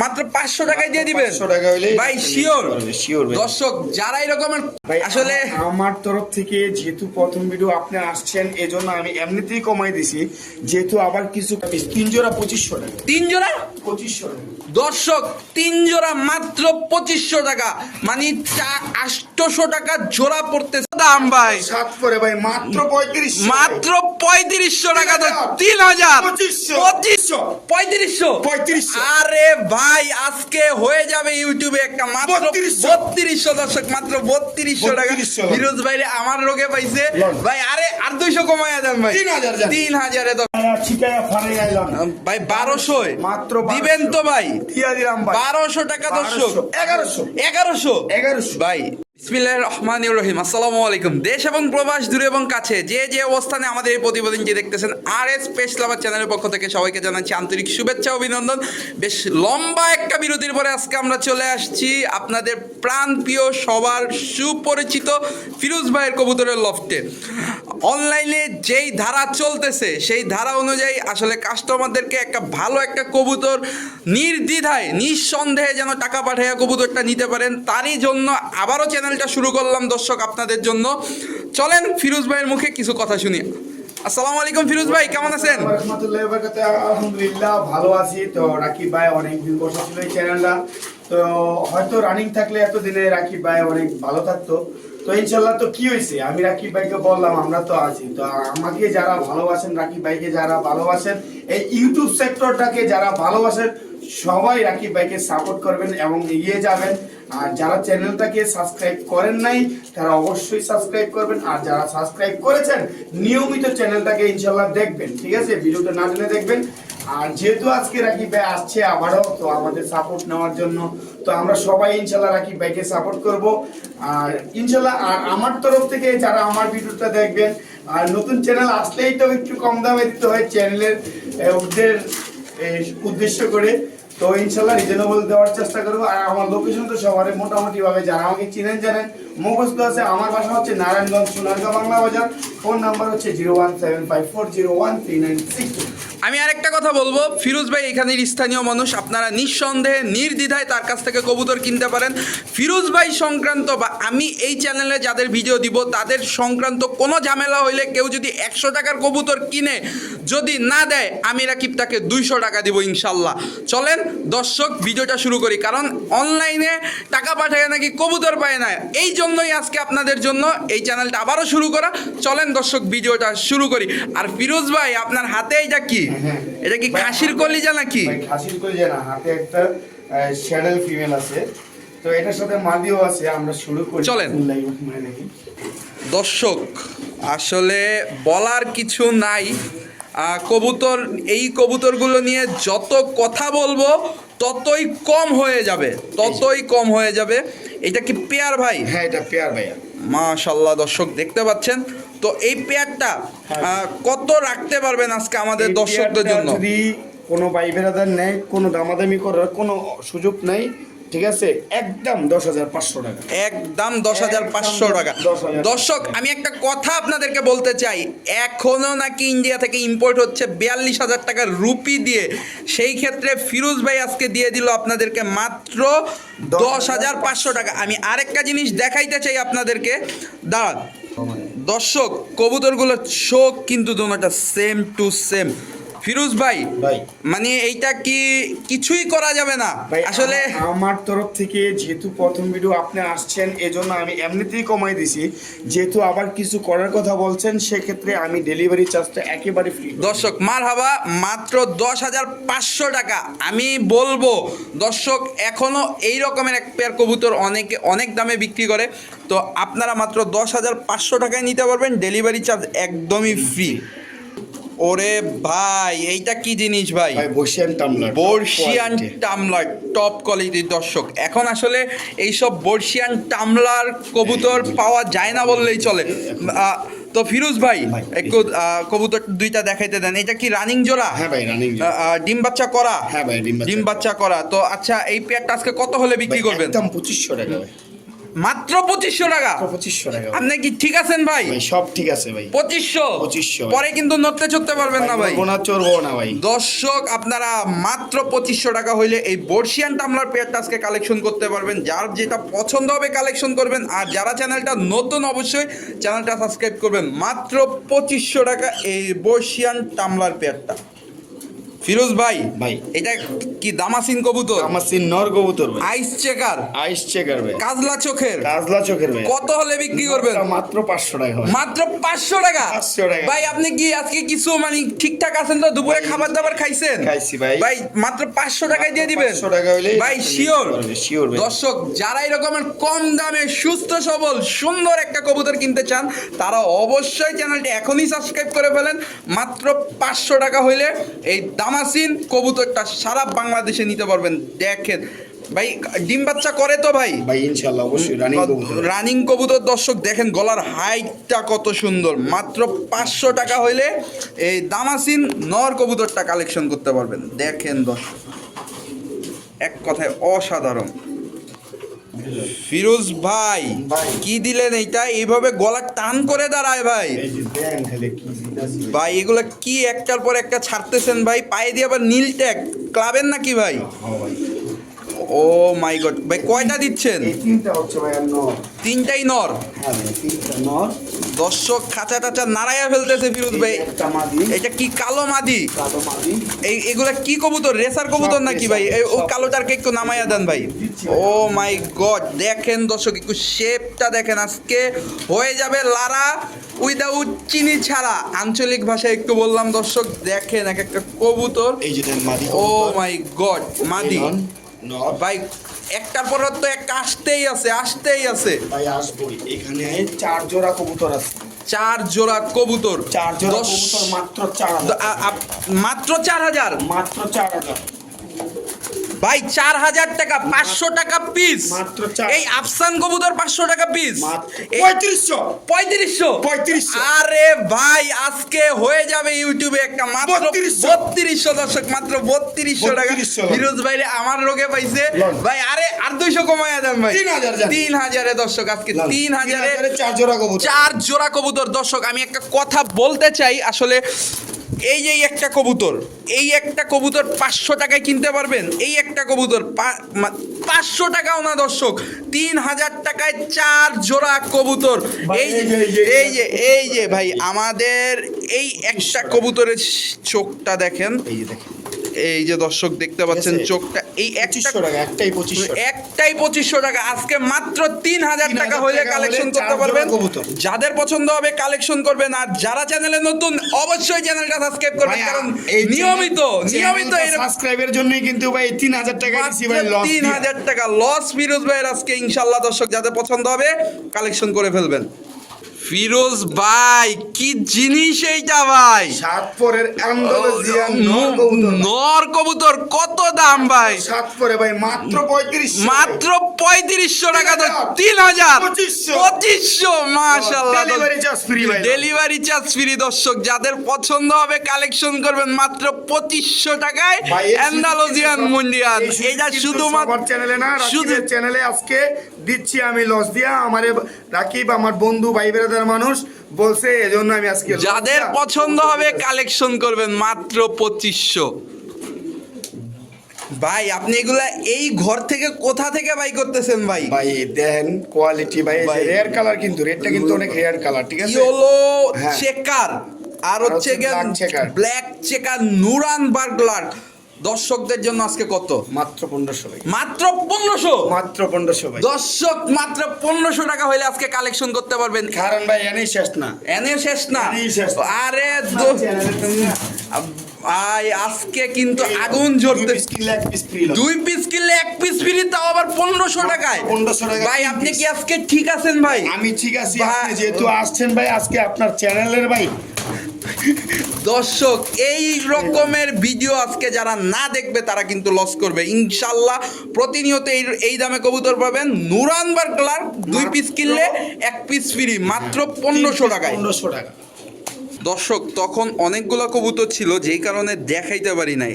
মাত্র পাঁচশো টাকায় দিয়ে দিবেন? টাকা ভাই শিওর ভাই। দর্শক যারা এরকমের আসলে আমার তরফ থেকে যেহেতু প্রথম ভিডিও আপনি আসছেন এজন্য আমি এমনিতেই কমাই দিছি। যেহেতু আবার কিছু তিন জোড়া পঁচিশশো টাকা। তিন জোড়া? পঁচিশশো টাকা। দর্শক তিন জোড়া মাত্র পঁচিশশো টাকা। মানে আটশোশো টাকা জোড়া পড়তেছে। দাম ভাই? সাত করে ভাই মাত্র পঁয়ত্রিশ মাত্র পঁয়ত্রিশশো টাকা তো তিন হাজার। পঁচিশশো। পঁয়ত্রিশশো। পঁয়ত্রিশশো। আরে ভাই আজকে হয়ে যাবে ইউটিউবে একটা মাত্র বত্রিশশো। দর্শক মাত্র বত্রিশশো টাকা। ফিরোজ ভাই রে আমার রোগে পাইছে। ভাই আরে আর দুইশো কমাইয়া দেন ভাই। তিন হাজার তিন ভাই বারোশো। মাত্র দিবেন তো ভাই। দিয়া দিলাম বারোশো টাকা দর্শক। এগারোশো। এগারোশো। এগারোশো। ভাই বিসমিল্লাহির রহমানির রহিম। আসসালামু আলাইকুম। দেশ এবং প্রবাস, দূরে এবং কাছে, যে যে অবস্থানে আমাদের এই প্রতিবেদনটি দেখতেছেন আর এস পেশ লাভার চ্যানেলের পক্ষ থেকে সবাইকে জানাচ্ছি আন্তরিক শুভেচ্ছা, অভিনন্দন। বেশ লম্বা একটা বিরতির পরে আজকে আমরা চলে আসছি আপনাদের প্রাণ প্রিয় সবার সুপরিচিত ফিরোজ ভাইয়ের কবুতরের লফটে। অনলাইনে যেই ধারা চলতেছে, সেই ধারা অনুযায়ী আসলে কাস্টমারদেরকে একটা ভালো একটা কবুতর নির্দ্বিধায়, নিঃসন্দেহে যেন টাকা পাঠাইয়া কবুতরটা নিতে পারেন, তারই জন্য আবারও চ্যানেলটা শুরু করলাম দর্শক আপনাদের জন্য। চলেন ফিরোজ ভাইয়ের মুখে কিছু কথা শুনি। আসসালামু আলাইকুম ফিরোজ ভাই, কেমন আছেন? আলহামদুলিল্লাহ, ভালো আছি। তো রাকিব ভাই অনেক দিন বসে ছিল এই চ্যানেলটা তো হয়তো রানিং থাকলে এতদিনে রাকিব ভাই অনেক ভালো থাকতো। তো ইনশাল্লাহ তো কি হয়েছে? আমি রাকিব ভাইকে বললাম, আমরা তো আছি। তো আমাকে যারা ভালোবাসেন, রাকিব ভাইকে যারা ভালোবাসেন, এই ইউটিউব সেক্টরটাকে যারা ভালোবাসেন, সবাই রাকিব ভাইকে সাপোর্ট করবেন এবং এগিয়ে যাবেন। আর যারা চ্যানেলটাকে সাবস্ক্রাইব করেন নাই, তারা অবশ্যই সাবস্ক্রাইব করবেন। আর যারা সাবস্ক্রাইব করেছেন, নিয়মিত চ্যানেলটাকে ইনশাল্লাহ দেখবেন, ঠিক আছে? ভিডিওটা না টেনে দেখবেন। আর যেহেতু আজকে রাকিব ভাই আসছে আবারও, তো আমাদের সাপোর্ট নেওয়ার জন্য, তো আমরা সবাই ইনশাল্লাহ রাকিব ভাইকে সাপোর্ট করব। আর ইনশাল্লাহ, আর আমার তরফ থেকে যারা আমার ভিডিওটা দেখবেন, আর নতুন চ্যানেল আসলেই তো একটু কম দামে দিতে হয় চ্যানেলের উদ্দেশ্য করে। তো ইনশাল্লাহ রিজনেবল দেওয়ার চেষ্টা করব। আর আমার লোকেশন তো সবারই মোটামুটি ভাবে যারা আমাকে চিনেন, জানেন। মুখস্থ আছে, আমার বাসা হচ্ছে নারায়ণগঞ্জ, সোনারগাঁ, বাংলা বাজার। ফোন নাম্বার হচ্ছে zero one seven five four zero one three nine six. আমি আরেকটা কথা বলব। ফিরোজ ভাই এখানের স্থানীয় মানুষ, আপনারা নিঃসন্দেহে, নির্দ্বিধায় তার কাছ থেকে কবুতর কিনতে পারেন। ফিরোজ ভাই সংক্রান্ত বা আমি এই চ্যানেলে যাদের ভিডিও দিব, তাদের সংক্রান্ত কোনো ঝামেলা হইলে কেউ যদি একশো টাকার কবুতর কিনে যদি না দেয়, আমি রাকিব তাকে দুইশো টাকা দিব ইনশাল্লাহ। চলেন দর্শক, ভিডিওটা শুরু করি। কারণ অনলাইনে টাকা পাঠায় নাকি কবুতর পায় না, এই জন্যই আজকে আপনাদের জন্য এই চ্যানেলটা আবারও শুরু করা। চলেন দর্শক, ভিডিওটা শুরু করি। আর ফিরোজ ভাই, আপনার হাতে এটা কি। এটা কি খাসির কলিজা নাকি? ভাই খাসির করে না হাতে একটা শ্যাডেল ফিমেল আছে। তো এটার সাথে মাদিও আছে আমরা শুরু করি। চলেন। দর্শক আসলে বলার কিছু নাই। কবুতর এই কবুতরগুলো নিয়ে যত কথা বলব ততই কম হয়ে যাবে ততই কম হয়ে যাবে। এটা কি পেয়ার ভাই? হ্যাঁ এটা পেয়ার ভাইয়া। মাশাল্লাহ দর্শক দেখতে পাচ্ছেন? তো এই পেয়ারটা কত রাখতে পারবেন আজকে আমাদের দর্শকদের জন্য? যদি কোনো ভাই বেরাদার নেয় কোনো দামাদামি করার কোনো সুযোগ নাই ঠিক আছে? একদম দশ হাজার পাঁচশো টাকা। একদম দশ হাজার পাঁচশো টাকা। দর্শক আমি একটা কথা আপনাদেরকে বলতে চাই। এখনও নাকি ইন্ডিয়া থেকে ইম্পোর্ট হচ্ছে বিয়াল্লিশ হাজার টাকার রুপি দিয়ে। সেই ক্ষেত্রে ফিরোজ ভাই আজকে দিয়ে দিল আপনাদেরকে মাত্র দশ হাজার পাঁচশো টাকা। আমি আরেকটা জিনিস দেখাইতে চাই আপনাদেরকে। দাঁড়ান। দর্শক কবুতরগুলোর শোক কিন্তু দুটোটা সেম টু সেম ফিরোজ ভাই ভাই। মানে এইটা কি কিছুই করা যাবে না? আসলে আমার তরফ থেকে যেহেতু প্রথম ভিডিও আপনি আসছেন এজন্য আমি এমনিতেই কমাই দিছি। যেহেতু আবার কিছু করার কথা বলছেন সেক্ষেত্রে আমি ডেলিভারি চার্জটা একেবারে ফ্রি দর্শক মার হাবা মাত্র দশ হাজার পাঁচশো টাকা। আমি বলব দর্শক এখনও এই রকমের এক পেয়ার কবুতর অনেকে অনেক দামে বিক্রি করে। তো আপনারা মাত্র দশ হাজার পাঁচশো টাকায় নিতে পারবেন ডেলিভারি চার্জ একদমই ফ্রি ওরে ভাই এইটা কি জিনিস ভাই? বসিয়ান টামলার বর্ষিয়ান টামলার টপ কোয়ালিটির দর্শক। এখন আসলে এইসব বর্ষিয়ান টামলার কবুতর পাওয়া যায় না বললেই চলে। আহ, তো ফিরোজ ভাই। একটু কবুতর দুইটা দেখাইতে দেন। এটা কি রানিং জোড়া? হ্যাঁ ভাই রানিং ডিম বাচ্চা করা? হ্যাঁ ভাই ডিম বাচ্চা। ডিম বাচ্চা করা। তো আচ্ছা এই পেয়ারটা আজকে কত হলে বিক্রি করবেন? একদম পঁচিশশো টাকা ভাই। মাত্র পঁচিশশো টাকা। পঁচিশশো টাকা। আপনি কি ঠিক আছেন ভাই? সব ঠিক আছে ভাই। পঁচিশশো? 2500 পরে কিন্তু নড়তে চড়তে পারবেন না ভাই চড়বো না ভাই। দর্শক আপনারা মাত্র পঁচিশশো টাকা হইলে এই বর্ষিয়ান টামলার পেয়ারটা আজকে কালেকশন করতে পারবেন। যার যেটা পছন্দ হবে কালেকশন করবেন। আর যারা চ্যানেলটা নতুন অবশ্যই চ্যানেলটা সাবস্ক্রাইব করবেন। মাত্র পঁচিশশো টাকা এই বর্ষিয়ান টামলার পেয়ারটা। ফিরোজ ভাই ভাই। এটা কি দামাসিন কবুতর? আমার সিন নর কবুতর ভাই। আইস চেকার আইস চেকার ভাই। কাজলা চোখের। কাজলা চোখের ভাই। কত হলে বিক্রি করবেন? মাত্র পাঁচশো টাকা ভাই মাত্র পাঁচশো টাকা? 500 টাকা। ভাই আপনি কি আজকে কিছু মানে ঠিকঠাক আছেন তো? দুপুরে খাবার দাবার খাইছেন? খাইছি ভাই। ভাই মাত্র পাঁচশো টাকায় দিয়ে দিবেন? 500 টাকা হইলেই ভাই শিওর। শিওর ভাই। দর্শক যারা এরকমের কম দামে সুস্থ সবল সুন্দর একটা কবুতর কিনতে চান তারা অবশ্যই চ্যানেলটি এখনই সাবস্ক্রাইব করে ফেলেন। মাত্র পাঁচশো টাকা হইলে এই দামাসিন কবুতরটা সারা বাংলাদেশে নিতে পারবেন দেখেন। ভাই ডিম বাচ্চা করে তো ভাই। ভাই ইনশাল্লাহ অবশ্যই রানিং কবুতর। রানিং কবুতর দর্শক দেখেন গলার হাইটটা কত সুন্দর। মাত্র পাঁচশো টাকা হইলে এই দামাসিন নর কবুতরটা কালেকশন করতে পারবেন। দেখেন দর্শক এক কথায় অসাধারণ। ফিরোজ ভাই। কি দিলেন এইটা? এইভাবে গলা টান করে দাঁড়ায় ভাই। ভাই এগুলো কি একটার পর একটা ছাড়তেছেন ভাই? পায়ে দিয়ে আবার নীল ট্যাগ ক্লাবের নাকি ভাই? হ্যাঁ ভাই। ও মাই গড ভাই কয়টা দিচ্ছেন? তিনটা হচ্ছে ভাই নর। তিনটাই নর? হ্যাঁ তিনটা নর। দর্শক খাঁচা টাচা নাড়াইয়া ফেলতেছে ফিরোজ ভাই। এটা কি কালো মাদি? কালো মাদি। এই এগুলা কি কবুতর? রেসার কবুতর নাকি ভাই? এই ও সব। কালোটারকে একটু নামাইয়া দেন ভাই। ও মাই গড দেখেন দর্শক একটু শেপটা দেখেন আজকে। হয়ে যাবে লারা উইদাউট চিনি ছাড়া। আঞ্চলিক ভাষায় একটু বললাম দর্শক দেখেন এক একটা কবুতর। এই যে মাদি ও মাই গড মাদি। ভাই একটার পর তো একটা আসতেই আছে আসতেই আছে। ভাই আসবই এখানে চার জোড়া কবুতর আছে। চার জোড়া কবুতর। চার জোড়া কবুতর মাত্র চার মাত্র চার হাজার? মাত্র চার হাজার। ভাই চার হাজার টাকা পাঁচশো টাকা পিস এই আফসান কবুতর পাঁচশো টাকা পিস পঁয়ত্রিশশো। পঁয়ত্রিশশো? 3500 আরে ভাই আজকে হয়ে যাবে ইউটিউবে একটা মাত্র বত্রিশশো। দর্শক মাত্র বত্রিশশো টাকা। ফিরোজ ভাই আমার রোগে পাইছে। ভাই আরে আর দুইশো কমাইয়া দেন ভাই। তিন হাজারে দর্শক আজকে তিন হাজারে চার জোড়া কবুতর। চার জোড়া কবুতর। দর্শক আমি একটা কথা বলতে চাই। আসলে এই যে এই একটা কবুতর এই একটা কবুতর পাঁচশো টাকায় কিনতে পারবেন? এই একটা কবুতর পাঁচশো টাকাও না দর্শক তিন হাজার টাকায় চার জোড়া কবুতর। এই এই যে, এই যে, এই যে এই যে ভাই আমাদের এই একটা কবুতরের চোখটা দেখেন। এই যে দেখেন। এই যে দর্শক দেখতে পাচ্ছেন চোখটা এই পঁচিশশো টাকা একটাই পঁচিশশো একটাই পঁচিশশো টাকা। আজকে মাত্র তিন হাজার টাকা হলে কালেকশন করতে পারবেন। যাদের পছন্দ হবে কালেকশন করবেন। আর যারা চ্যানেলে নতুন অবশ্যই চ্যানেলটা সাবস্ক্রাইব করবেন। কারণ এই নিয়মিত নিয়মিত সাবস্ক্রাইবের জন্যই কিন্তু ভাই তিন হাজার টাকা লস তিন হাজার টাকা লস ফিরোজ ভাইয়ের আজকে ইনশাল্লাহ দর্শক যাদের পছন্দ হবে কালেকশন করে ফেলবেন। ফিরোজ ভাই কি জিনিস এইটা ভাই? সাত পরের আন্দালুসিয়ান নর কবুতর কত দাম ভাই? সাত পরে ভাই মাত্র পঁয়ত্রিশ মাত্র পঁয়ত্রিশশো টাকা তো হাজার। তিন হাজার। পঁচিশশো। পঁচিশশো মাশাল্লাহ। ডেলিভারি চার্জ ফ্রি ভাই ডেলিভারি চার্জ ফ্রি দর্শক যাদের পছন্দ হবে কালেকশন করবেন মাত্র পঁচিশশো টাকায় সুযোগ- মুন্ডিয়ান। এটা শুধুমাত্র চ্যানেলে না শুধু রাকিবের চ্যানেলে আজকে দিচ্ছি আমি লস দিয়া। আমার রাকিব আমার বন্ধু ভাই বেড়াদার মানুষ বলছে এজন্য আমি আজকে যাদের পছন্দ হবে কালেকশন করবেন মাত্র পঁচিশশো ভাই আপনি এগুলা এই ঘর থেকে কোথা থেকে বাই করতেছেন ভাই ভাই দেন কোয়ালিটি ভাই। রেয়ার কালার কিন্তু রেডটা কিন্তু অনেক রেয়ার কালার ঠিক আছে ইয়েলো হ্যাঁ। চেকার আর হচ্ছে black checker। ব্ল্যাক চেকার নুরান বার্গলার দর্শকদের জন্য আজকে কত? মাত্র পনেরোশো ভাই। মাত্র পনেরোশো? মাত্র পনেরোশো দর্শক মাত্র পনেরোশো টাকা হইলে আজকে কালেকশন করতে পারবেন। কারণ ভাই এনেই শেষ না। এনে শেষ না? এনেই শেষ না। আরে ভাই আজকে কিন্তু আগুন জ্বলতে দুই পিস কিনলে এক পিস ফ্রি তাও আবার পনেরোশো টাকায়। 1500 টাকায় ভাই আপনি কি আজকে ঠিক আছেন ভাই? আমি ঠিক আছি যেহেতু আসছেন ভাই আজকে আপনার চ্যানেলের ভাই। দর্শক এই রকমের ভিডিও আজকে যারা না দেখবে তারা কিন্তু লস করবে। ইনশাল্লাহ প্রতিনিয়ত এই এই দামে কবুতর পাবেন। নুরানবার কালার দুই পিস কিনলে এক পিস ফ্রি মাত্র পনেরোশো টাকায়। পনেরোশো টাকা। দর্শক তখন অনেকগুলো কবুতর ছিল যেই কারণে দেখাইতে পারি নাই।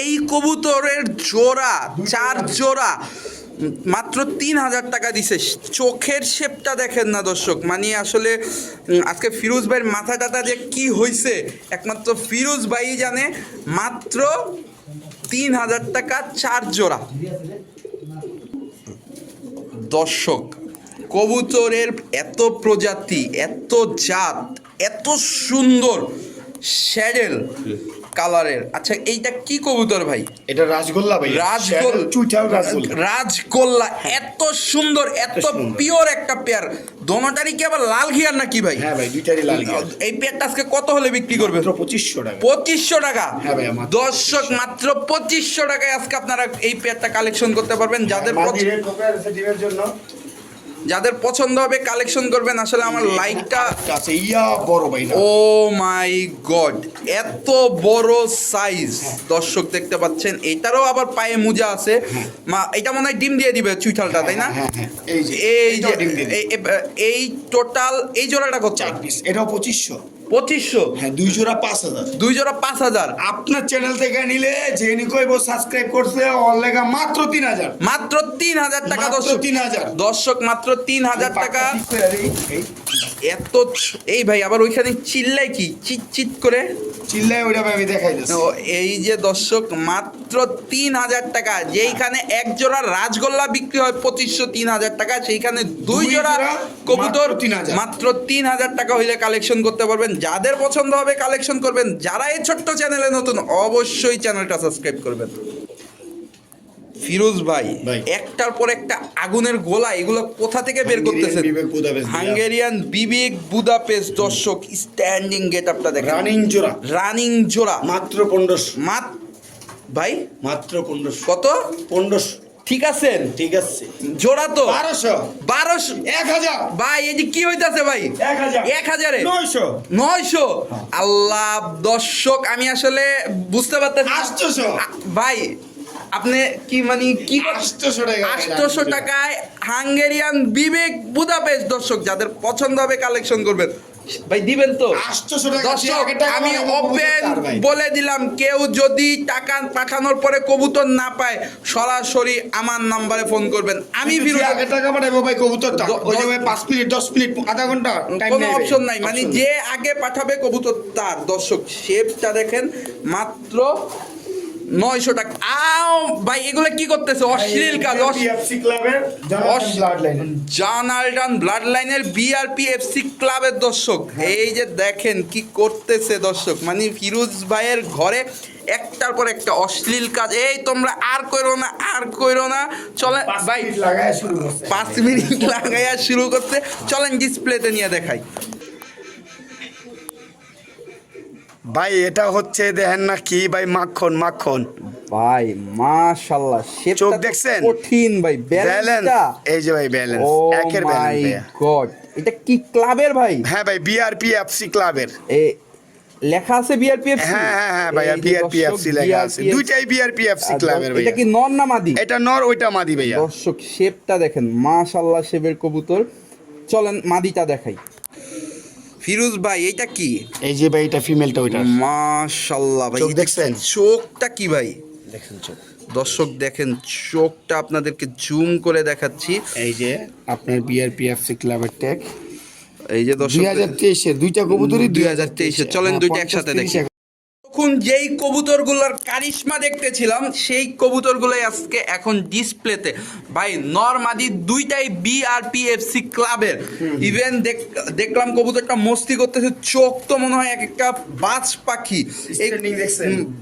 এই কবুতরের জোড়া চার জোড়া মাত্র তিন হাজার টাকা দিছে। চোখের শেপটা দেখেন না দর্শক। মানে আসলে আজকে ফিরোজ ভাইয়ের মাথা টাথা যে কি হয়েছে একমাত্র ফিরোজ ভাই জানে, মাত্র তিন হাজার টাকা চার জোড়া। দর্শক, কবুতরের এত প্রজাতি, এত জাত, এত সুন্দর শ্যাডেল কালারের। আচ্ছা এইটা কি কবুতর ভাই? এটা রাজগোল্লা ভাই। রাজগোল রাজগোল্লা। রাজগোল্লা। এত সুন্দর এত পিওর একটা পেয়ার। দোনোটারই কি আবার লাল ঘিয়ার নাকি ভাই? হ্যাঁ ভাই দুইটারই লাল গিয়ার এই পেয়ারটা আজকে কত হলে বিক্রি করবে? মাত্র পঁচিশশো টাকা। পঁচিশশো টাকা? হ্যাঁ মাত্র দর্শক মাত্র পঁচিশশো টাকায় আজকে আপনারা এই পেয়ারটা কালেকশন করতে পারবেন। যাদের ডিমের জন্য যাদের পছন্দ হবে কালেকশন করবেন আসলে আমার লাইকটা আছে ইয়া বড় ভাই ও মাই গড এত বড় সাইজ দর্শক দেখতে পাচ্ছেন এটারও আবার পায়ে মুজা আছে। মা এটা মনে হয় ডিম দিয়ে দিবে চুইঠালটা তাই না? হ্যাঁ হ্যাঁ এই যে এই যে ডিম দিয়ে এই- এই- এই টোটাল এই জোড়াটা কত? চার পিস এটাও পঁচিশশো। পঁচিশশো। হ্যাঁ দুই জোড়া পাঁচ হাজার। দুই জোড়া পাঁচ হাজার। আপনার চ্যানেল থেকে নিলে যে নিকইব সাবস্ক্রাইব করছে অল লেগা মাত্র তিন হাজার। মাত্র তিন হাজার টাকা দর্শক। তিন হাজার। দর্শক মাত্র তিন হাজার টাকা। এত এই ভাই আবার ওইখানে চিল্লাই কি? চিট চিৎ করে। চিল্লায় ওইটা আমি দেখাই দিচ্ছি এই যে দর্শক মাত্র তিন হাজার টাকা যেইখানে এক জোড়া রাজগোল্লা বিক্রি হয় পঁচিশশো তিন হাজার টাকা সেইখানে দুই জোড়া কবুতর মাত্র 3,000 মাত্র তিন হাজার টাকা হইলে কালেকশন করতে পারবেন। যাদের পছন্দ হবে কালেকশন করবেন যারা এই ছোট্ট চ্যানেলে নতুন অবশ্যই চ্যানেলটা সাবস্ক্রাইব করবেন। ফিরোজ ভাই। একটার পর একটা আগুনের গোলা এগুলো কোথা থেকে বের দিয়া। হাঙ্গেরিয়ান বিবেক বুদাপেস্ট দর্শক স্ট্যান্ডিং গেট আপটা দেখেন। রানিং জোড়া। রানিং জোড়া। মাত্র পনেরোশো। মাত ভাই? মাত্র পনেরোশো। কত? পনেরোশো। ঠিক আছেন ঠিক আছে। জোড়া তো। বারোশো। বারোশো। এক হাজার। ভাই এই যে কি হইতাছে ভাই? এক হাজার। নয়শো। নয়শো। আল্লাহ দর্শক আমি আসলে বুঝতে পারতেছি ভাই আপনি কি মানে কি টাকা আটশোশো টাকায় হাঙ্গেরিয়ান বিবেক বুদাপেস্ট দর্শক যাদের পছন্দ হবে কালেকশন করবেন। ভাই দিবেন তো? দর্শক আমি ওপেন বলে দিলাম কেউ যদি টাকা পাঠানোর পরে কবুতর না পায় সরাসরি আমার নাম্বারে ফোন করবেন। আমি টাকা পাঠাবো ভাই দশ- পাঁচ মিনিট দশ মিনিট আধা ঘণ্টা কোনো অপশন নাই। মানে যে আগে পাঠাবে কবুতর তার দর্শক শেপটা দেখেন মাত্র নয়শো টাকা। আও ভাই এগুলো কি করতেছে? অশ্লীল কাজ অস- ব্লাড লাইনের বিআরপি এফসি ক্লাবের দর্শক। এই যে দেখেন কি করতেছে দর্শক। মানে ফিরোজ ভাইয়ের ঘরে একটার পর একটা অশ্লীল কাজ। এই তোমরা আর কইরো না আর কইরো না। চলে ভাই শুরু পাঁচ মিনিট লাগাইয়া শুরু করতে চলেন ডিসপ্লেতে নিয়ে দেখাই। ভাই এটা হচ্ছে দেখেন না কি? ভাই মাখন মাখন। ভাই মাশাআল্লাহ চোখ দেখছেন? কঠিন ভাই ব্যালেন্স এই যে ভাই ব্যালেন্স একের মাই ব্যালেন্স গড এটা কি ক্লাবের ভাই? হ্যাঁ ভাই বিআরপি এফসি ক্লাবের। এ লেখা আছে বিআরপিএফসি হ্যাঁ হ্যাঁ হ্যাঁ ভাইয়া বিআরপি এফসি লেখা আছে। দুইটাই বিআরপি এফসি ক্লাবের এটা কি নর না মাদি? এটা নর ওইটা মাদি ভাইয়া। দর্শক শেপটা দেখেন মাশাআল্লাহ শেপের কবুতর। চলেন মাদিটা দেখাই। ফিরোজ ভাই এইটা কি? এই যে ভাই এটা ফিমেলটা ওইটা মাশাআল্লাহ ভাই চোখ দেখছেন? চোখটা কি ভাই? দেখেন চোখ। দর্শক দেখেন চোখটা আপনাদেরকে জুম করে দেখাচ্ছি। এই যে আপনার বিআরপিএফসি এফসি ক্লাবের ট্যাগ এই যে দর্শক দুই হাজার তেইশে দুইটা কবুতরই দুই হাজার তেইশে চলেন দুইটা একসাথে দেখি। তখন যেই কবুতরগুলোর কারিশমা দেখতেছিলাম সেই কবুতরগুলোই আজকে এখন ডিসপ্লেতে। ভাই নরমাদি দুইটাই বিআরপিএফসি ক্লাবের। ইভেন দেখলাম কবুতরটা মস্তি করতেছে চোখ তো মনে হয় এক একটা বাজ পাখি।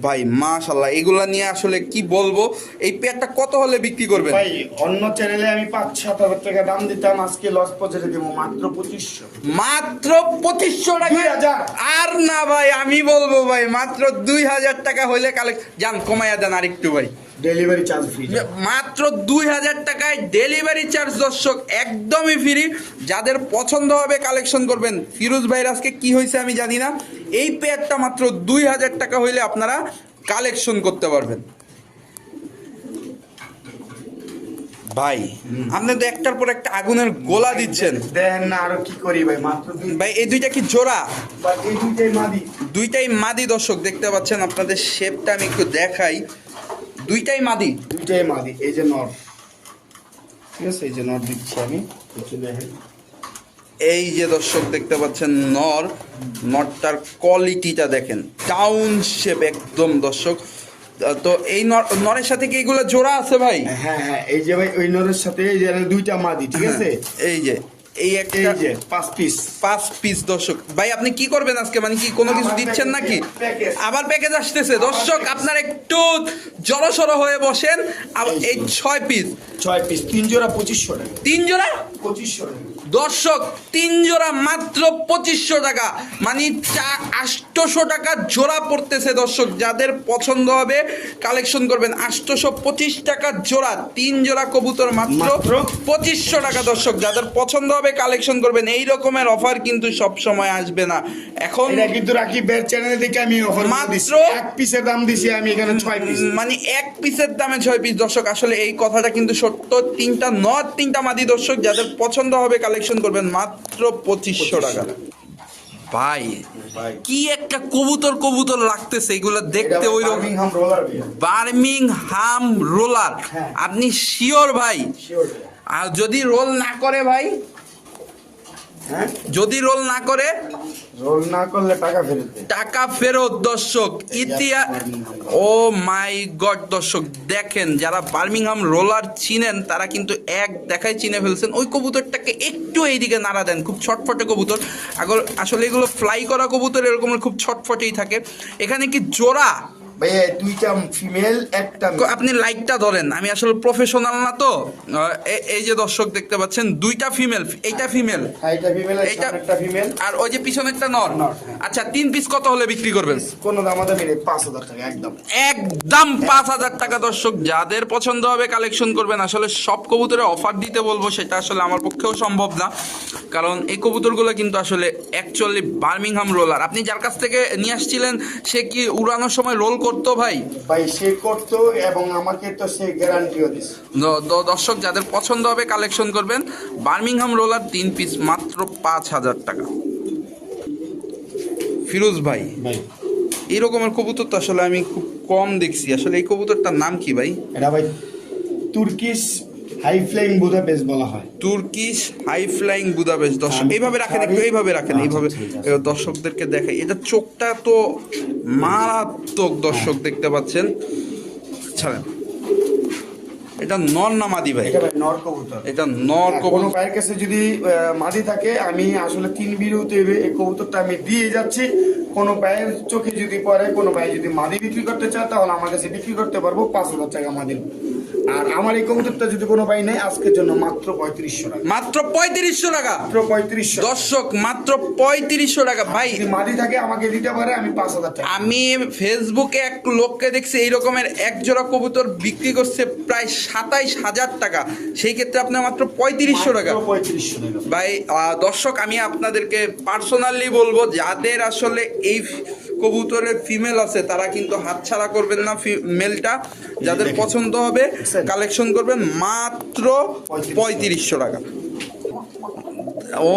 ভাই মাশাল্লাহ এগুলা নিয়ে আসলে কি বলব? এই পেয়ারটা কত হলে বিক্রি করবেন? ভাই অন্য চ্যানেলে আমি পাঁচ সাত হাজার টাকা দাম দিতাম আজকে লস পচে দেবো মাত্র পঁচিশশো। মাত্র পঁচিশশো টাকা? আর না ভাই আমি বলব ভাই মাত্র দুই হাজার টাকা হইলে কালেক্ট যান কমাইয়া দেন আরেকটু ভাই। ডেলিভারি চার্জ ফ্রি মাত্র দুই হাজার টাকায় ডেলিভারি চার্জ দর্শক একদমই ফ্রি যাদের পছন্দ হবে কালেকশন করবেন। ফিরোজ ভাইয়ের আজকে কি হয়েছে আমি জানি না। এই পেয়ারটা মাত্র দুই হাজার টাকা হইলে আপনারা কালেকশন করতে পারবেন। ভাই আপনি তো একটার পর একটা আগুনের গোলা দিচ্ছেন। দেন না আরও কি করি ভাই? মাত্র ভাই এই দুইটা কি জোড়া? বা এই দুইটাই মাদি। দুইটাই মাদি দর্শক দেখতে পাচ্ছেন আপনাদের শেপটা আমি একটু দেখাই। দুইটাই মাদি। দুইটাই মাদি এই যে নর। ঠিক আছে এই যে নট দিচ্ছি আমি দেখেন। এই যে দর্শক দেখতে পাচ্ছেন নর। নটটার কোয়ালিটিটা দেখেন। টাউন শেপ একদম দর্শক। তো এই নর- নরের সাথে কি এগুলো জোড়া আছে ভাই? হ্যাঁ হ্যাঁ এই যে ভাই ওই নরের সাথে এই যে দুইটা মাদি ঠিক আছে? এই যে এই একটা এই যে পাঁচ পিস পাঁচ পিস দর্শক। ভাই আপনি কি করবেন আজকে? মানে কি কোনো কিছু দিচ্ছেন নাকি? আবার প্যাকেজ আসতেছে। দর্শক আপনার একটু জড়সড় হয়ে বসেন। এই ছয় পিস ছয় পিস তিন জোড়া পঁচিশশো টাকা। তিন জোড়া? পঁচিশশো টাকা। দর্শক তিন জোড়া মাত্র পঁচিশশো টাকা। মানে আটশোশো টাকা জোড়া পড়তেছে দর্শক যাদের পছন্দ হবে কালেকশন করবেন। আটশোশো পঁচিশ টাকা জোড়া তিন জোড়া কবুতর মাত্র? পঁচিশশো টাকা দর্শক। যাদের পছন্দ হবে কালেকশন করবেন এই রকমের অফার কিন্তু সব সময় আসবে না। এখন কিন্তু রাখি চ্যানেলে দেখে আমি অফার মাত্র- এক পিসের দাম দিছি আমি এখানে ছয় পিস মানে এক পিসের দামে ছয় পিস দর্শক আসলে এই কথাটা কিন্তু সত্য। তিনটা নট তিনটা মাদি দর্শক যাদের পছন্দ হবে কালেকশন করবেন মাত্র পঁচিশশো টাকা। ভাই কি একটা কবুতর কবুতর লাগতেছে এগুলো দেখতে ওই রকম। বার্মিং হাম রোলার। আপনি শিওর ভাই? আর যদি রোল না করে ভাই? যদি রোল না করে রোল না করলে টাকা ফেরত টাকা ফেরত দর্শক ইতিহাস ও মাই গড দর্শক দেখেন যারা বার্মিংহাম রোলার চিনেন তারা কিন্তু এক দেখায় চিনে ফেলছেন। ওই কবুতরটাকে একটু এইদিকে নাড়া দেন খুব ছটফটে কবুতর। আগর আসলে এগুলো ফ্লাই করা কবুতর এরকম খুব ছটফটেই থাকে। এখানে কি জোড়া? ভাইয়া দুইটা ফিমেল একটা আপনি লাইটটা ধরেন। আমি আসলে প্রফেশনাল না তো। এই যে দর্শক দেখতে পাচ্ছেন দুইটা ফিমেল এইটা ফিমেল এইটা ফিমেল এইটা একটা ফিমেল আর ওই যে পিছনেরটা নর। নর, হ্যাঁ। আচ্ছা তিন পিস কত হলে বিক্রি করবেন? কোনো দাম আমাদের পাঁচ হাজার টাকা একদম। একদম পাঁচ হাজার টাকা দর্শক। যাদের পছন্দ হবে কালেকশন করবেন আসলে সব কবুতরে অফার দিতে বলব সেটা আসলে আমার পক্ষেও সম্ভব না। কারণ এই কবুতরগুলো কিন্তু আসলে অ্যাকচুয়ালি বার্মিংহাম রোলার আপনি যার কাছ থেকে নিয়ে আসছিলেন সে কি উড়ানোর সময় রোল করতো ভাই? ভাই সে করতো এবং আমাকে তো সে গ্যারান্টিও দিছে। দ- দ- দর্শক যাদের পছন্দ হবে কালেকশন করবেন বার্মিংহাম রোলার তিন পিস মাত্র পাঁচ হাজার টাকা। ফিরোজ ভাই ভাই। এই রকমের কবুতর তো আসলে আমি খুব কম দেখছি। আসলে এই কবুতরটার নাম কি ভাই? এটা ভাই তুর্কিশ হাই ফ্লাইং বুদাপেস বলা হয়। তুর্কিশ হাই ফ্লাইং বুদাপেস্ট দর্শক। এইভাবে রাখেন একটু এইভাবে রাখেন আচ্ছা, এইভাবে দর্শকদেরকে দেখাই। এটা চোখটা তো মারাত্মক দর্শক দেখতে পাচ্ছেন। ছাড়েন। এটা নর না মাদি ভাই? নর কবুতর। এটা নর হ্যাঁ, কবুতর। কোনো ভাইয়ের কাছে যদি মাদি থাকে আমি আসলে তিন বিরুতে এই কবুতরটা আমি দিয়ে যাচ্ছি। কোনো ভাইয়ের চোখে যদি পড়ে কোনো ভাই যদি মাদি বিক্রি করতে চায় তাহলে আমার কাছে বিক্রি করতে পারব পাঁচ হাজার টাকা মাদি আর আমার এই কবুতরটা যদি কোনো ভাই নেয় আজকের জন্য মাত্র পঁয়ত্রিশশো টাকা। মাত্র পঁয়ত্রিশশো টাকা? মাত্র পঁয়ত্রিশশো দর্শক মাত্র পঁয়ত্রিশশো টাকা। ভাই মাদি থাকে আমাকে দিতে পারে আমি পাঁচ হাজার টাকা। আমি ফেসবুকে এক লোককে দেখছি এই রকমের এক জোড়া কবুতর বিক্রি করছে প্রায় সাতাইশ হাজার টাকা। সেই ক্ষেত্রে আপনার মাত্র পঁয়ত্রিশশো টাকা। পঁয়ত্রিশশো টাকা। ভাই দর্শক আমি আপনাদেরকে পার্সোনালি বলব যাদের আসলে এই কবুতরের ফিমেল আছে, তারা কিন্তু হাতছাড়া করবেন না মেলটা যাদের পছন্দ হবে কালেকশন করবেন মাত্র পঁয়ত্রিশশো। টাকা ও,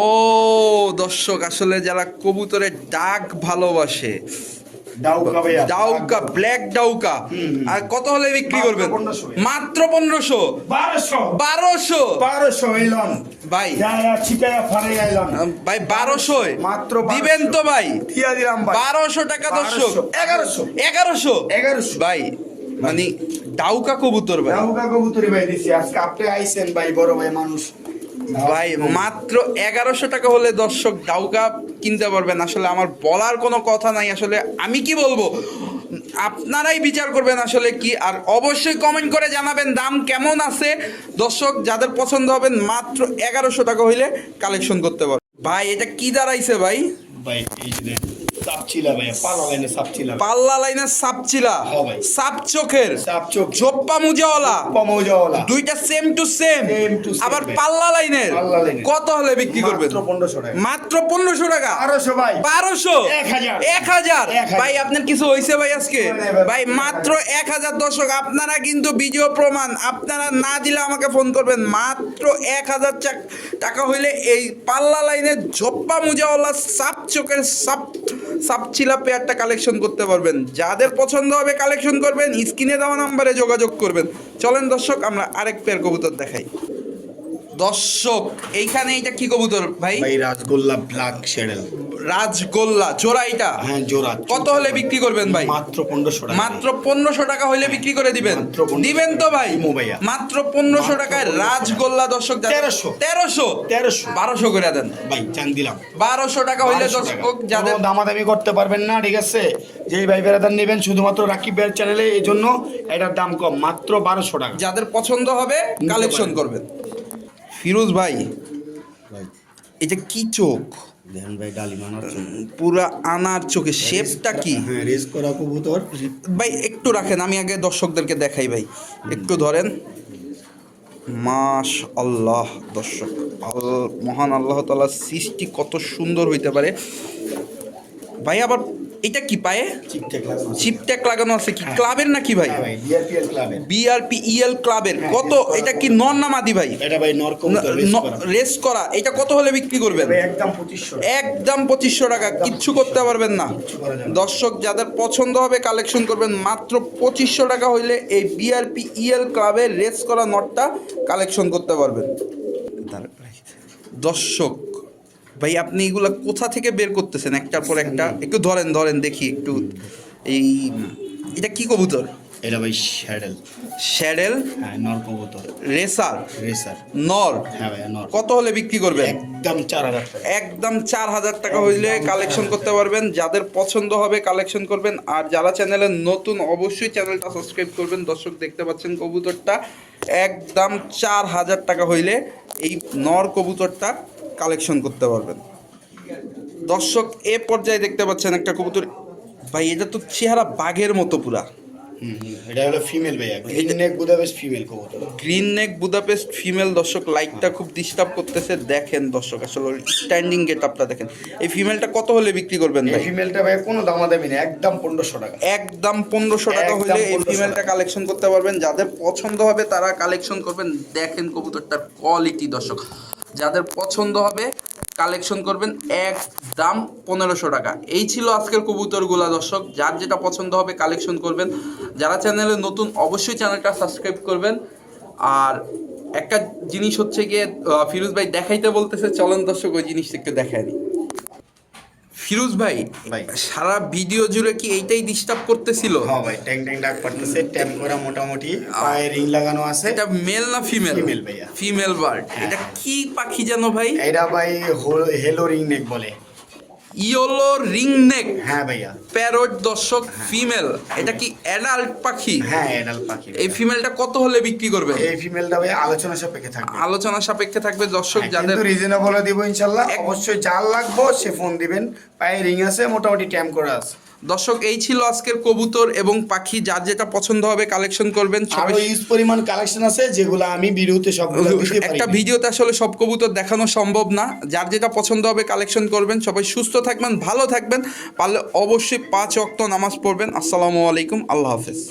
দর্শক, আসলে যারা কবুতরের ডাক ভালোবাসে ডাউকা ভাইয়া। ডাউকা ব্ল্যাক ডাউকা আর কত হলে বিক্রি করবেন? মাত্র পনেরোশো? বারোশো। বারোশো? বারোশো এলন ভাই। ভাই বারোশো মাত্র দিবেন তো ভাই। দিয়া দিলাম বারোশো টাকা দর্শক। এগারোশো। এগারোশো? এগারোশো। ভাই মানে ডাউকা কবুতর ভাই। ডাউকা কবুতরি ভাই দিছি। আজকে আপনি আইছেন ভাই বড় ভাই মানুষ। ভাই, মাত্র এগারোশো টাকা হলে দর্শক ডাউকা কিনতে পারবেন। আসলে আমার বলার কোনো কথা নাই। আসলে আমি কি বলব? আপনারাই বিচার করবেন আসলে কি, আর অবশ্যই কমেন্ট করে জানাবেন দাম কেমন আছে। দর্শক, যাদের পছন্দ হবেন মাত্র এগারোশো টাকা হইলে কালেকশন করতে পারবেন। ভাই, এটা কি দাঁড়াইছে ভাই? ভাই সাপচিলা ভাই পালা লাইনে সাপচিলা। পাল্লা সাপচিলা। হ্যাঁ ভাই। সাপ চোখের। সাপ চোখ জোপ্পা মুজাওয়ালা। দুইটা সেম টু সেম আবার পাল্লা লাইনের। কত হলে বিক্রি করবেন? মাত্র পনেরোশো টাকা। বারোশো ভাই। বারোশো? এক হাজার। ভাই আপনার কিছু হয়েছে ভাই আজকে? ভাই মাত্র এক হাজার দর্শক আপনারা কিন্তু ভিডিও প্রমাণ আপনারা না দিলে আমাকে ফোন করবেন। মাত্র এক হাজার টাকা হইলে এই পাল্লা লাইনের ঝোপ্পা মুজাওয়ালা সাপ চোখের সাপ সাপ চিলা পেয়ারটা কালেকশন করতে পারবেন। যাদের পছন্দ হবে কালেকশন করবেন, স্ক্রিনে দেওয়া নাম্বারে যোগাযোগ করবেন। চলেন দর্শক, আমরা আরেক পেয়ার কবুতর দেখাই। দর্শক এইখানে এটা কি কবুতর ভাই? ভাই রাজগোল্লা ব্ল্যাক শেডেল রাজগোল্লা জোড়া এটা হ্যাঁ জোড়া। কত হলে বিক্রি করবেন ভাই? মাত্র পনেরোশো টাকা। মাত্র পনেরোশো টাকা হলে বিক্রি করে দিবেন। মাত্র 1500 দিবেন তো ভাই। মাত্র পনেরোশো টাকায় রাজগোল্লা দর্শক তেরোশো। তেরোশো? তেরোশো। বারোশো করে দেন। ভাই চান দিলাম। বারোশো টাকা হইলে 1200 টাকা। দর্শক যাদের দামাদামি করতে পারবেন না ঠিক আছে? যেই ভাই বেড়াদার নেবেন শুধুমাত্র রাকিব ভাইয়ের চ্যানেলে এই জন্য এটার দাম কম মাত্র বারোশো টাকা। যাদের পছন্দ হবে কালেকশন করবেন। ফিরোজ ভাই এটা কি চোখ? দেখেন ভাই ডালি মানার পুরা আনার চোখে শেপটা কি? হ্যাঁ রেস করা কবুতর। ভাই একটু রাখেন আমি আগে দর্শকদেরকে দেখাই ভাই। একটু ধরেন। মাশ আল্লাহ দর্শক মহান আল্লাহ তালার সৃষ্টি কত সুন্দর হইতে পারে। ভাই আবার এটা কি পায়ে। চিপট্যাক লাগানো আছে। কি? ক্লাবের নাকি ভাই? হ্যাঁ ভাই ডিআরপিএল ক্লাবের। বিআরপি ইএল ক্লাবের। হ্যাঁ, কত? এটা কি নর না মাদি ভাই? এটা ভাই নর রেস করা। এটা কত হলে বিক্রি করবেন? একদম পঁচিশশো একদম পঁচিশশো টাকা। কিচ্ছু করতে পারবেন না। দর্শক যাদের পছন্দ হবে কালেকশন করবেন মাত্র পঁচিশশো টাকা হইলে এই বিআরপি ইএল ক্লাবের রেস করা নটটা কালেকশন করতে পারবেন। দর্শক ভাই আপনি এগুলা কোথা থেকে বের করতেছেন? একটার পর একটা। একটু ধরেন ধরেন দেখি একটু। এই এটা কি কবুতর? এটা ভাই শ্যাডেল। শ্যাডেল? হ্যাঁ নর কবুতর। রেসার? রেসার। নর? হ্যাঁ ভাই নর। কত হলে বিক্রি করবে একদম চার হাজার টাকা। একদম চার হাজার টাকা হইলে কালেকশন করতে পারবেন। যাদের পছন্দ হবে কালেকশন করবেন। আর যারা চ্যানেলে নতুন অবশ্যই চ্যানেলটা সাবস্ক্রাইব করবেন। দর্শক দেখতে পাচ্ছেন কবুতরটা। একদম চার হাজার টাকা হইলে এই নর কবুতরটা কালেকশন করতে পারবেন। দর্শক এ পর্যায়ে দেখতে পাচ্ছেন একটা কবুতর। ভাই এটা তো চেহারা বাঘের মতো পুরা। এটা হলো ফিমেল ভাইয়া। গ্রিন নেক বুদাপেস্ট ফিমেল কবুতর। গ্রিন নেক বুদাপেস্ট ফিমেল দর্শক লাইটটা খুব ডিস্টার্ব করতেছে। দেখেন দর্শক আসলে স্ট্যান্ডিং গেট আপটা দেখেন। এই ফিমেলটা কত হলে বিক্রি করবেন ভাই? ফিমেলটা ভাই কোনো নেই একদম পনেরোশো টাকা। একদম পনেরোশো টাকা হলে এই ফিমেলটা কালেকশন করতে পারবেন। যাদের পছন্দ হবে তারা কালেকশন করবেন। দেখেন কবুতরটার কোয়ালিটি দর্শক। যাদের পছন্দ হবে কালেকশন করবেন এক দাম পনেরোশো টাকা। এই ছিল আজকের কবুতরগুলা, দর্শক। যার যেটা পছন্দ হবে কালেকশন করবেন। যারা চ্যানেলে নতুন, অবশ্যই চ্যানেলটা সাবস্ক্রাইব করবেন। আর একটা জিনিস হচ্ছে গিয়ে ফিরোজ ভাই দেখাইতে বলতেছে, চলন দর্শক, ওই জিনিসটা একটু দেখায় নি। ফিরোজ ভাই ভাই। সারা ভিডিও জুড়ে কি এইটাই ডিস্টার্ব করতেছিল? হ্যাঁ ভাই ট্যাং ট্যাং ডাক পড়তেছে ট্যাম করা মোটামুটি পায়ে রিং লাগানো আছে। এটা মেল না ফিমেল ফিমেল ভাইয়া। ফিমেল বার্ড এটা কি পাখি জানো ভাই? এটা ভাই হেলো রিং নেক বলে। Yellow ring neck. হ্যাঁ ভাইয়া। প্যারট দর্শক ফিমেল। এটা কি অ্যাডাল্ট পাখি? হ্যাঁ অ্যাডাল্ট পাখি এই ফিমেলটা কত হলে বিক্রি করবে? এই ফিমেলটা ভাই আলোচনা সাপেক্ষে থাকবে। আলোচনা সাপেক্ষে থাকবে দর্শক হ্যাঁ, যাদের কিন্তু রিজনেবল দিব ইনশাল্লাহ। অবশ্যই যার লাগবো সে ফোন দিবেন। পায়ে রিং আছে মোটামুটি ট্যাম করা আছে দর্শক এই ছিল আজকের কবুতর এবং পাখি। যার যেটা পছন্দ হবে কালেকশন করবেন। আরও ইউজ পরিমাণ কালেকশন আছে যেগুলো আমি ভিডিওতে সব একটা ভিডিওতে আসলে সব কবুতর দেখানো সম্ভব না। যার যেটা পছন্দ হবে কালেকশন করবেন। সবাই সুস্থ থাকবেন ভালো থাকবেন। পারলে অবশ্যই পাঁচ অক্ত নামাজ পড়বেন। আসসালামু আলাইকুম আল্লাহ হাফেজ।